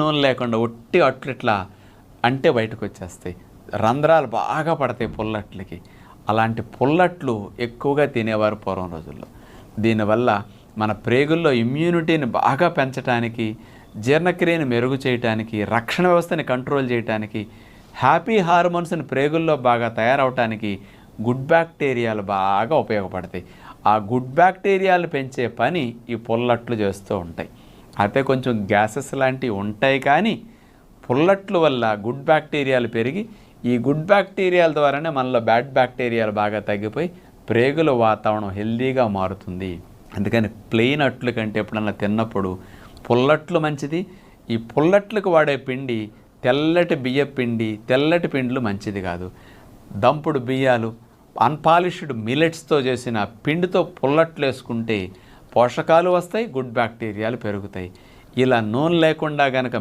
నూనె లేకుండా ఒట్టి అట్లు ఇట్లా అంటే బయటకు వచ్చేస్తాయి. రంధ్రాలు బాగా పడతాయి పుల్లట్లకి. అలాంటి పుల్లట్లు ఎక్కువగా తినేవారు పూర్వం రోజుల్లో. దీనివల్ల మన ప్రేగుల్లో ఇమ్యూనిటీని బాగా పెంచడానికి జీర్ణక్రియను మెరుగు చేయటానికి రక్షణ వ్యవస్థని కంట్రోల్ చేయటానికి హ్యాపీ హార్మోన్స్ని ప్రేగుల్లో బాగా తయారవటానికి గుడ్ బ్యాక్టీరియాలు బాగా ఉపయోగపడతాయి. ఆ గుడ్ బ్యాక్టీరియాలు పెంచే పని ఈ పుల్లట్లు చేస్తూ ఉంటాయి. అయితే కొంచెం గ్యాసెస్ లాంటివి ఉంటాయి కానీ పుల్లట్లు వల్ల గుడ్ బ్యాక్టీరియాలు పెరిగి ఈ గుడ్ బ్యాక్టీరియాల ద్వారానే మనలో బ్యాడ్ బ్యాక్టీరియాలు బాగా తగ్గిపోయి ప్రేగుల వాతావరణం హెల్దీగా మారుతుంది. అందుకని ప్లెయిన్ అట్లు కంటే ఎప్పుడన్నా తిన్నప్పుడు పుల్లట్లు మంచిది. ఈ పుల్లట్లకు వాడే పిండి తెల్లటి బియ్య పిండి తెల్లటి పిండిలు మంచిది కాదు. దంపుడు బియ్యాలు అన్పాలిష్డ్ మిలెట్స్తో చేసిన పిండితో పుల్లట్లు వేసుకుంటే పోషకాలు వస్తాయి గుడ్ బ్యాక్టీరియాలు పెరుగుతాయి. ఇలా నూనె లేకుండా గనక